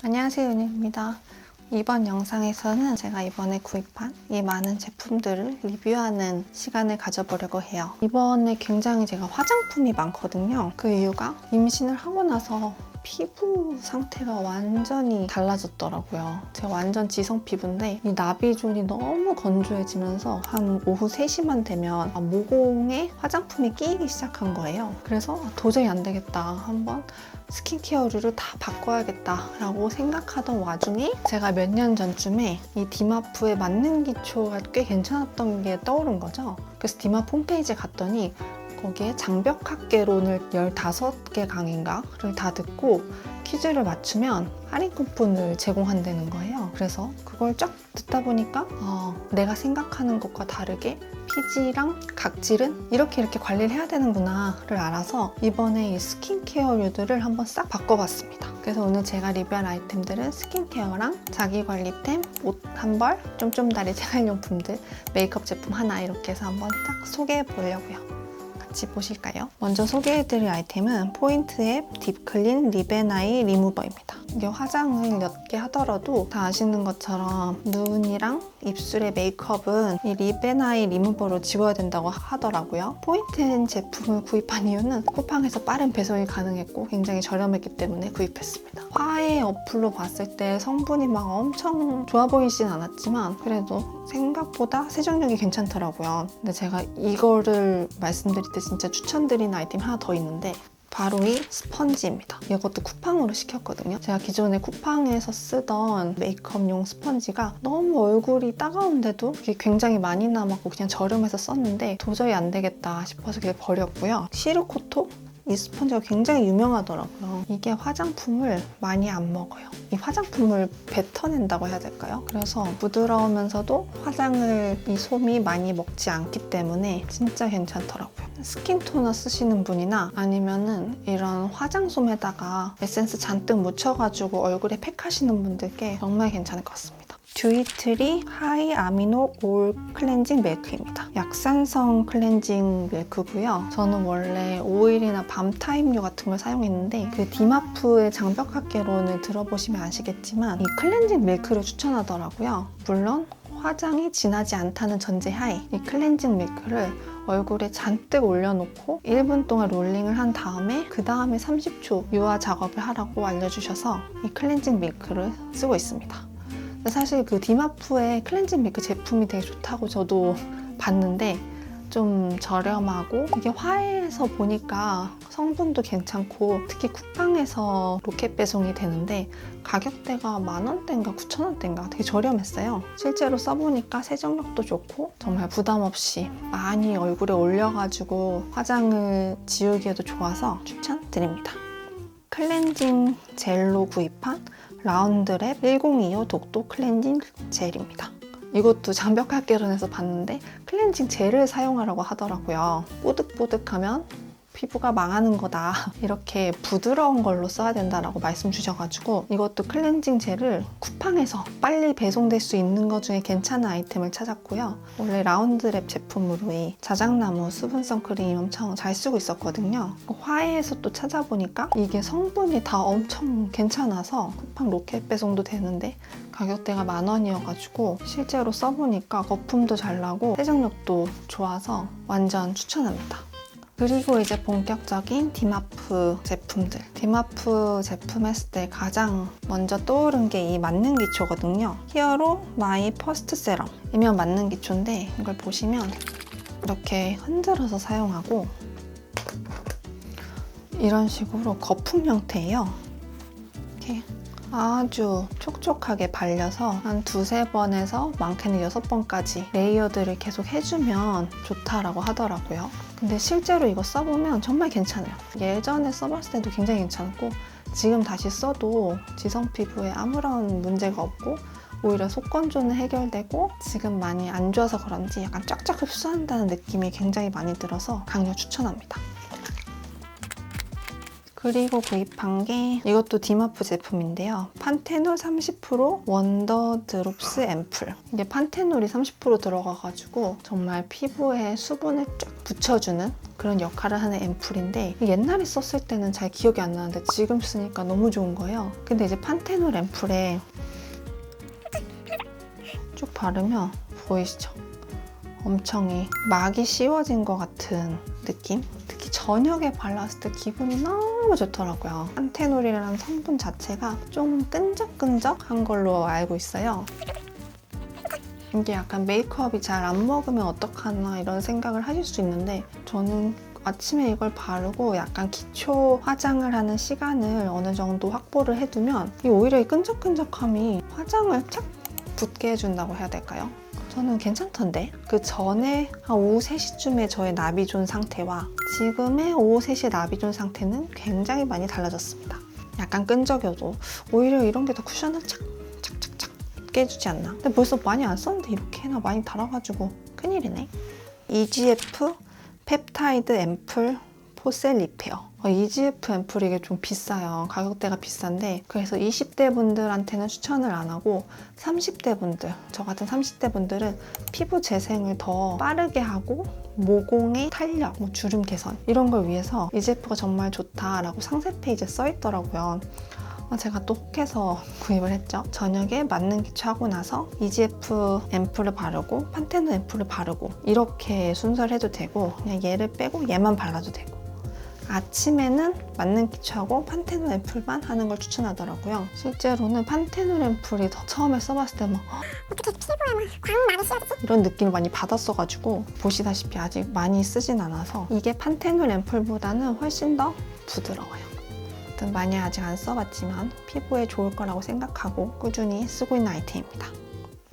안녕하세요 윤희입니다. 이번 영상에서는 제가 이번에 구입한 이 많은 제품들을 리뷰하는 시간을 가져보려고 해요. 이번에 굉장히 제가 화장품이 많거든요. 그 이유가 임신을 하고 나서 피부 상태가 완전히 달라졌더라고요. 제가 완전 지성 피부인데 이 나비존이 너무 건조해지면서 한 오후 3시만 되면 모공에 화장품이 끼이기 시작한 거예요. 그래서 도저히 안 되겠다. 한번 스킨케어류를 다 바꿔야겠다라고 생각하던 와중에 제가 몇 년 전쯤에 이 디마프의 맞는 기초가 꽤 괜찮았던 게 떠오른 거죠. 그래서 디마프 홈페이지에 갔더니 거기에 장벽학개론을 15개 강인가를 다 듣고 퀴즈를 맞추면 할인 쿠폰을 제공한다는 거예요. 그래서 그걸 쫙 듣다 보니까 어, 내가 생각하는 것과 다르게 피지랑 각질은 이렇게 이렇게 관리를 해야 되는구나를 알아서 이번에 이 스킨케어류들을 한번 싹 바꿔봤습니다. 그래서 오늘 제가 리뷰할 아이템들은 스킨케어랑 자기관리템, 옷 한 벌, 쫌쫌다리 생활용품들, 메이크업 제품 하나 이렇게 해서 한번 딱 소개해 보려고요. 같이 보실까요? 먼저 소개해드릴 아이템은 포인트 앱 딥클린 리베나이 리무버입니다. 이게 화장을 몇 개 하더라도 다 아시는 것처럼 눈이랑 입술의 메이크업은 이 리베나이 리무버로 지워야 된다고 하더라고요. 포인트 제품을 구입한 이유는 쿠팡에서 빠른 배송이 가능했고 굉장히 저렴했기 때문에 구입했습니다. 화해 어플로 봤을 때 성분이 막 엄청 좋아 보이진 않았지만 그래도 생각보다 세정력이 괜찮더라고요. 근데 제가 이거를 말씀드릴 때 진짜 추천드리는 아이템 하나 더 있는데 바로 이 스펀지입니다. 이것도 쿠팡으로 시켰거든요. 제가 기존에 쿠팡에서 쓰던 메이크업용 스펀지가 너무 얼굴이 따가운데도 굉장히 많이 남았고 그냥 저렴해서 썼는데 도저히 안 되겠다 싶어서 그냥 버렸고요. 시르코토 이 스펀지가 굉장히 유명하더라고요. 이게 화장품을 많이 안 먹어요. 이 화장품을 뱉어낸다고 해야 될까요? 그래서 부드러우면서도 화장을 이 솜이 많이 먹지 않기 때문에 진짜 괜찮더라고요. 스킨 토너 쓰시는 분이나 아니면은 이런 화장솜에다가 에센스 잔뜩 묻혀가지고 얼굴에 팩 하시는 분들께 정말 괜찮을 것 같습니다. 듀이트리 하이 아미노 올 클렌징 밀크입니다. 약산성 클렌징 밀크고요. 저는 원래 오일이나 밤 타임류 같은 걸 사용했는데 그 디마프의 장벽학개론을 들어보시면 아시겠지만 이 클렌징 밀크를 추천하더라고요. 물론 화장이 진하지 않다는 전제하에 이 클렌징 밀크를 얼굴에 잔뜩 올려놓고 1분 동안 롤링을 한 다음에 그 다음에 30초 유화 작업을 하라고 알려주셔서 이 클렌징 밀크를 쓰고 있습니다. 사실 그 디마프의 클렌징 밀크 제품이 되게 좋다고 저도 봤는데 좀 저렴하고 이게 화해에서 보니까 성분도 괜찮고 특히 쿠팡에서 로켓 배송이 되는데 가격대가 만 원대인가 9천 원대인가 되게 저렴했어요. 실제로 써보니까 세정력도 좋고 정말 부담 없이 많이 얼굴에 올려가지고 화장을 지우기에도 좋아서 추천드립니다. 클렌징 젤로 구입한 라운드랩 1025 독도 클렌징 젤입니다. 이것도 장벽 학개론에서 봤는데 클렌징 젤을 사용하라고 하더라고요. 뽀득뽀득하면 피부가 망하는 거다. 이렇게 부드러운 걸로 써야 된다라고 말씀 주셔가지고 이것도 클렌징 젤을 쿠팡에서 빨리 배송될 수 있는 것 중에 괜찮은 아이템을 찾았고요. 원래 라운드랩 제품으로 이 자작나무 수분성 크림 엄청 잘 쓰고 있었거든요. 화해에서 또 찾아보니까 이게 성분이 다 엄청 괜찮아서 쿠팡 로켓 배송도 되는데 가격대가 만 원이어가지고 실제로 써보니까 거품도 잘 나고 세정력도 좋아서 완전 추천합니다. 그리고 이제 본격적인 디마프 제품들. 디마프 제품 했을 때 가장 먼저 떠오른 게 이 만능 기초거든요. 히어로 마이 퍼스트 세럼이면 만능 기초인데 이걸 보시면 이렇게 흔들어서 사용하고 이런 식으로 거품 형태예요. 이렇게 아주 촉촉하게 발려서 한 두세 번에서 많게는 여섯 번까지 레이어드를 계속 해주면 좋다라고 하더라고요. 근데 실제로 이거 써보면 정말 괜찮아요. 예전에 써봤을 때도 굉장히 괜찮고 지금 다시 써도 지성 피부에 아무런 문제가 없고 오히려 속건조는 해결되고 지금 많이 안 좋아서 그런지 약간 쫙쫙 흡수한다는 느낌이 굉장히 많이 들어서 강력 추천합니다. 그리고 구입한 게 이것도 디마프 제품인데요. 판테놀 30% 원더 드롭스 앰플. 이게 판테놀이 30% 들어가가지고 정말 피부에 수분을 쫙 붙여주는 그런 역할을 하는 앰플인데 옛날에 썼을 때는 잘 기억이 안 나는데 지금 쓰니까 너무 좋은 거예요. 근데 이제 판테놀 앰플에 쭉 바르면 보이시죠? 엄청 이 막이 씌워진 것 같은 느낌? 저녁에 발랐을 때 기분이 너무 좋더라고요. 판테놀이라는 성분 자체가 좀 끈적끈적한 걸로 알고 있어요. 이게 약간 메이크업이 잘 안 먹으면 어떡하나 이런 생각을 하실 수 있는데 저는 아침에 이걸 바르고 약간 기초 화장을 하는 시간을 어느 정도 확보를 해두면 이 오히려 이 끈적끈적함이 화장을 착 붙게 해준다고 해야 될까요? 저는 괜찮던데. 그 전에 한 오후 3시쯤에 저의 나비존 상태와 지금의 오후 3시 나비존 상태는 굉장히 많이 달라졌습니다. 약간 끈적여도 오히려 이런 게 더 쿠션을 착 착착착 깨주지 않나. 근데 벌써 많이 안 썼는데 이렇게나 많이 달아가지고 큰일이네. EGF 펩타이드 앰플 포셀 리페어 어, EGF 앰플 이게 좀 비싸요. 가격대가 비싼데 그래서 20대 분들한테는 추천을 안 하고 30대 분들, 저 같은 30대 분들은 피부 재생을 더 빠르게 하고 모공의 탄력, 뭐 주름 개선 이런 걸 위해서 EGF가 정말 좋다라고 상세 페이지에 써 있더라고요. 어, 제가 또 혹해서 구입을 했죠. 저녁에 맞는 기초하고 나서 EGF 앰플을 바르고 판테놀 앰플을 바르고 이렇게 순서를 해도 되고 그냥 얘를 빼고 얘만 발라도 되고 아침에는 맞는 기초하고 판테놀 앰플만 하는 걸 추천하더라고요. 실제로는 판테놀 앰플이 더 처음에 써봤을 때 막 어떻게 피부에만 광 많이 씌워지지? 이런 느낌을 많이 받았어가지고 보시다시피 아직 많이 쓰진 않아서 이게 판테놀 앰플보다는 훨씬 더 부드러워요. 아무튼 많이 아직 안 써봤지만 피부에 좋을 거라고 생각하고 꾸준히 쓰고 있는 아이템입니다.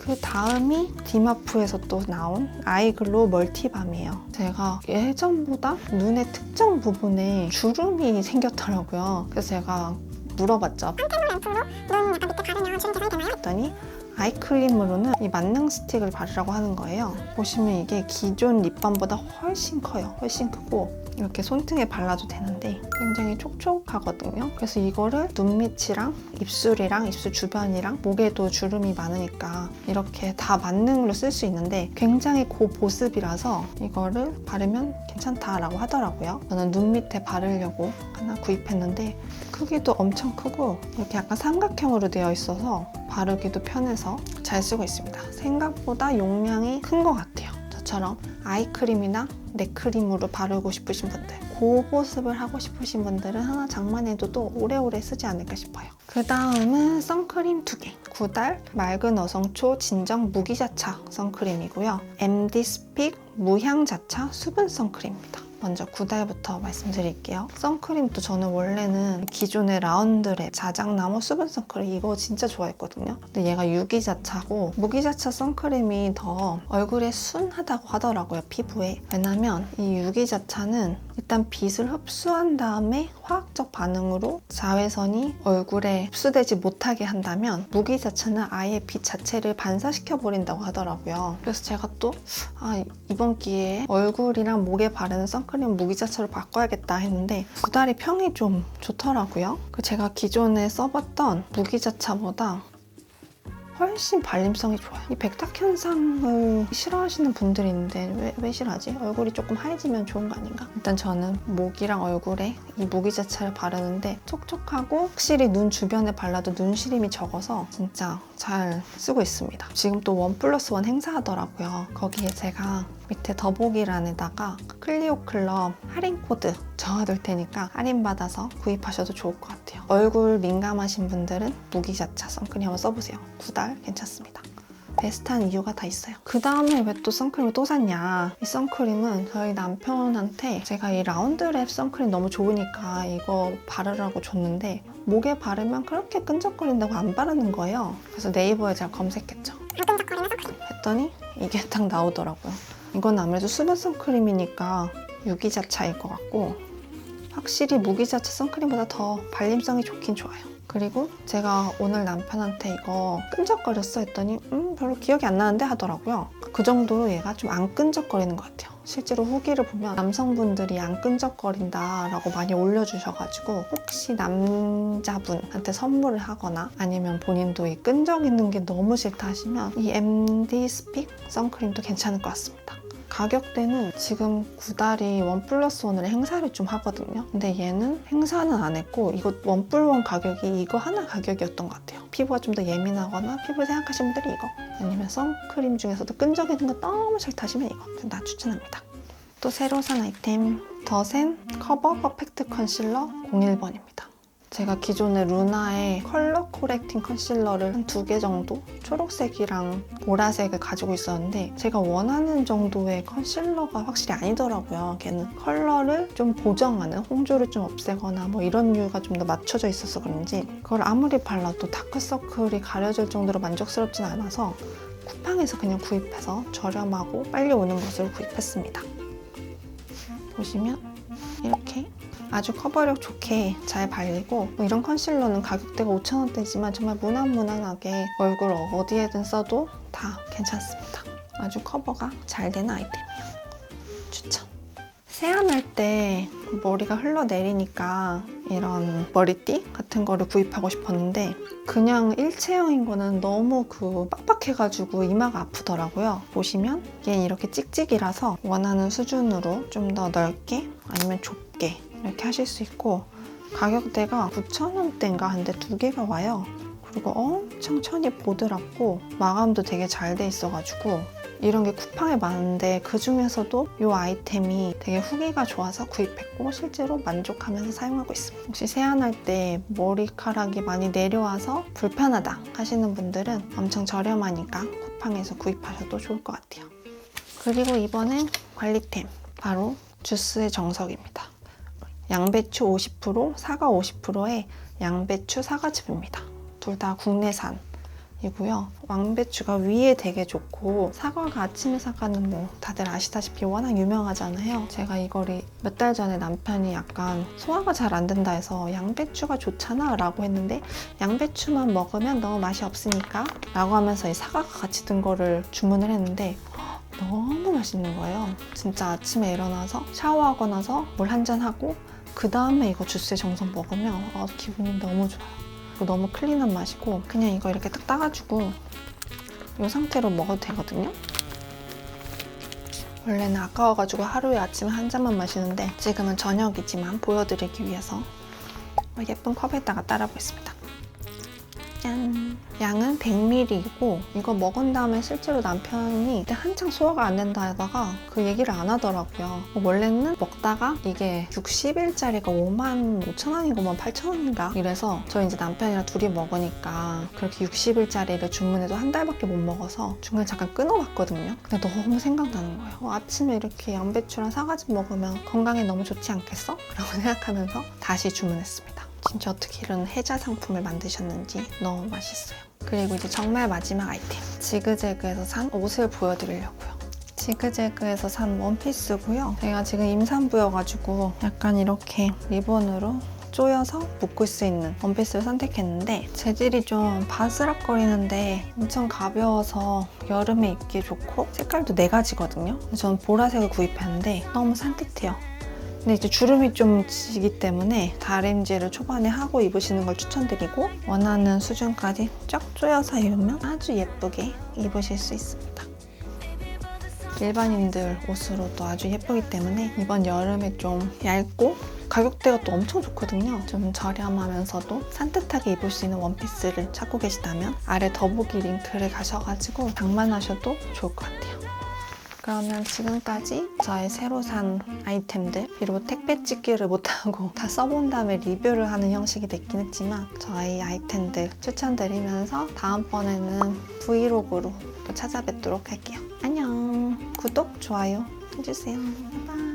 그 다음이 디마프에서 또 나온 아이글로우 멀티밤이에요. 제가 예전보다 눈의 특정 부분에 주름이 생겼더라고요. 그래서 제가 물어봤죠. 판테놀 앰플로 눈 약간 밑에 바르면 주름 개선이 되나요? 했더니 아이크림으로는 이 만능 스틱을 바르라고 하는 거예요. 보시면 이게 기존 립밤보다 훨씬 커요. 훨씬 크고 이렇게 손등에 발라도 되는데 굉장히 촉촉하거든요. 그래서 이거를 눈 밑이랑 입술이랑 입술 주변이랑 목에도 주름이 많으니까 이렇게 다 만능으로 쓸 수 있는데 굉장히 고보습이라서 이거를 바르면 괜찮다라고 하더라고요. 저는 눈 밑에 바르려고 하나 구입했는데 크기도 엄청 크고 이렇게 약간 삼각형으로 되어 있어서 바르기도 편해서 잘 쓰고 있습니다. 생각보다 용량이 큰 것 같아요. 저처럼 아이크림이나 넥크림으로 바르고 싶으신 분들 고보습을 하고 싶으신 분들은 하나 장만해도 또 오래오래 쓰지 않을까 싶어요. 그 다음은 선크림 두 개. 구달 맑은 어성초 진정 무기자차 선크림이고요. MD 스픽 무향자차 수분 선크림입니다. 먼저 구달부터 말씀드릴게요. 선크림도 저는 원래는 기존의 라운드랩 자작나무 수분 선크림 이거 진짜 좋아했거든요. 근데 얘가 유기자차고 무기자차 선크림이 더 얼굴에 순하다고 하더라고요, 피부에. 왜냐면 이 유기자차는 일단 빛을 흡수한 다음에 화학적 반응으로 자외선이 얼굴에 흡수되지 못하게 한다면 무기자차는 아예 빛 자체를 반사시켜 버린다고 하더라고요. 그래서 제가 또 아, 이번 기회에 얼굴이랑 목에 바르는 선크림 무기자차로 바꿔야겠다 했는데 두 달이 평이 좀 좋더라고요. 그 제가 기존에 써봤던 무기자차보다 훨씬 발림성이 좋아요. 이 백탁 현상을 싫어하시는 분들이 있는데 왜, 왜 싫어하지? 얼굴이 조금 하얘지면 좋은 거 아닌가? 일단 저는 목이랑 얼굴에 이 무기자차를 바르는데 촉촉하고 확실히 눈 주변에 발라도 눈 시림이 적어서 진짜 잘 쓰고 있습니다. 지금 또 원 플러스 원 행사하더라고요. 거기에 제가 밑에 더보기란에다가 클리오 클럽 할인 코드 적어둘 테니까 할인 받아서 구입하셔도 좋을 것 같아요. 얼굴 민감하신 분들은 무기자차 선크림 한번 써보세요. 두달 괜찮습니다. 베스트한 이유가 다 있어요. 그 다음에 왜 또 선크림을 또 샀냐? 이 선크림은 저희 남편한테 제가 이 라운드랩 선크림 너무 좋으니까 이거 바르라고 줬는데 목에 바르면 그렇게 끈적거린다고 안 바르는 거예요. 그래서 네이버에 제가 검색했죠. 선크림 했더니 이게 딱 나오더라고요. 이건 아무래도 수분 선크림이니까 유기자 차일 것 같고 확실히 무기자차 선크림보다 더 발림성이 좋긴 좋아요. 그리고 제가 오늘 남편한테 이거 끈적거렸어 했더니 음 별로 기억이 안 나는데 하더라고요. 그 정도로 얘가 좀 안 끈적거리는 것 같아요. 실제로 후기를 보면 남성분들이 안 끈적거린다라고 많이 올려주셔가지고 혹시 남자분한테 선물을 하거나 아니면 본인도 이 끈적이는 게 너무 싫다 하시면 이 MD 스픽 선크림도 괜찮을 것 같습니다. 가격대는 지금 구달이 원 플러스 원을 행사를 좀 하거든요. 근데 얘는 행사는 안 했고 이거 원 플 원 가격이 이거 하나 가격이었던 것 같아요. 피부가 좀 더 예민하거나 피부 생각하시는 분들이 이거 아니면 선크림 중에서도 끈적이는 거 너무 싫다 하시면 이거 나 추천합니다. 또 새로 산 아이템 더센 커버 퍼펙트 컨실러 01번입니다. 제가 기존에 루나의 컬러 코렉팅 컨실러를 한 두 개 정도 초록색이랑 보라색을 가지고 있었는데 제가 원하는 정도의 컨실러가 확실히 아니더라고요. 걔는 컬러를 좀 보정하는 홍조를 좀 없애거나 뭐 이런 류가 좀 더 맞춰져 있어서 그런지 그걸 아무리 발라도 다크서클이 가려질 정도로 만족스럽진 않아서 쿠팡에서 그냥 구입해서 저렴하고 빨리 오는 것을 구입했습니다. 보시면 이렇게 아주 커버력 좋게 잘 발리고 뭐 이런 컨실러는 가격대가 5,000원대지만 정말 무난무난하게 얼굴 어디에든 써도 다 괜찮습니다. 아주 커버가 잘 되는 아이템이에요. 추천. 세안할 때 머리가 흘러내리니까 이런 머리띠 같은 거를 구입하고 싶었는데 그냥 일체형인 거는 너무 그 빡빡해가지고 이마가 아프더라고요. 보시면 얘 이렇게 찍찍이라서 원하는 수준으로 좀 더 넓게 아니면 좁게 이렇게 하실 수 있고 가격대가 9,000원대인가 한데 두 개가 와요. 그리고 엄청 천이 보드랍고 마감도 되게 잘 돼 있어가지고 이런 게 쿠팡에 많은데 그 중에서도 이 아이템이 되게 후기가 좋아서 구입했고 실제로 만족하면서 사용하고 있습니다. 혹시 세안할 때 머리카락이 많이 내려와서 불편하다 하시는 분들은 엄청 저렴하니까 쿠팡에서 구입하셔도 좋을 것 같아요. 그리고 이번엔 관리템 바로 주스의 정석입니다. 양배추 50%, 사과 50%의 양배추 사과즙입니다. 둘 다 국내산 이고요. 왕배추가 위에 되게 좋고 사과가 아침에 사과는 뭐 다들 아시다시피 워낙 유명하잖아요. 제가 이거를 몇 달 전에 남편이 약간 소화가 잘 안 된다 해서 양배추가 좋잖아 라고 했는데 양배추만 먹으면 너무 맛이 없으니까 라고 하면서 이 사과가 같이 든 거를 주문을 했는데 너무 맛있는 거예요. 진짜 아침에 일어나서 샤워하고 나서 물 한 잔 하고 그 다음에 이거 주스의 정성 먹으면 아, 기분이 너무 좋아요. 너무 클린한 맛이고 그냥 이거 이렇게 딱 따가지고 이 상태로 먹어도 되거든요. 원래는 아까워가지고 하루에 아침에 한 잔만 마시는데 지금은 저녁이지만 보여드리기 위해서 예쁜 컵에다가 따라 보겠습니다. 짠! 양은 100ml이고 이거 먹은 다음에 실제로 남편이 한창 소화가 안 된다 하다가 그 얘기를 안 하더라고요. 원래는 먹다가 이게 60일짜리가 5만 5천 원인가 5만 8천 원인가 이래서 저 이제 남편이랑 둘이 먹으니까 그렇게 60일짜리를 주문해도 한 달밖에 못 먹어서 중간에 잠깐 끊어봤거든요. 근데 너무 생각나는 거예요. 어, 아침에 이렇게 양배추랑 사과즙 먹으면 건강에 너무 좋지 않겠어? 라고 생각하면서 다시 주문했습니다. 진짜 어떻게 이런 해자 상품을 만드셨는지 너무 맛있어요. 그리고 이제 정말 마지막 아이템. 지그재그에서 산 옷을 보여드리려고요. 지그재그에서 산 원피스고요. 제가 지금 임산부여가지고 약간 이렇게 리본으로 조여서 묶을 수 있는 원피스를 선택했는데 재질이 좀 바스락거리는데 엄청 가벼워서 여름에 입기 좋고 색깔도 네 가지거든요. 저는 보라색을 구입했는데 너무 산뜻해요. 근데 이제 주름이 좀 지기 때문에 다림질을 초반에 하고 입으시는 걸 추천드리고 원하는 수준까지 쫙 조여서 입으면 아주 예쁘게 입으실 수 있습니다. 일반인들 옷으로도 아주 예쁘기 때문에 이번 여름에 좀 얇고 가격대가 또 엄청 좋거든요. 좀 저렴하면서도 산뜻하게 입을 수 있는 원피스를 찾고 계시다면 아래 더보기 링크를 가셔가지고 장만하셔도 좋을 것 같아요. 그러면 지금까지 저의 새로 산 아이템들 그리고 택배 찍기를 못하고 다 써본 다음에 리뷰를 하는 형식이 됐긴 했지만 저의 아이템들 추천드리면서 다음번에는 브이로그로 또 찾아뵙도록 할게요. 안녕 구독, 좋아요 해주세요. 바이바이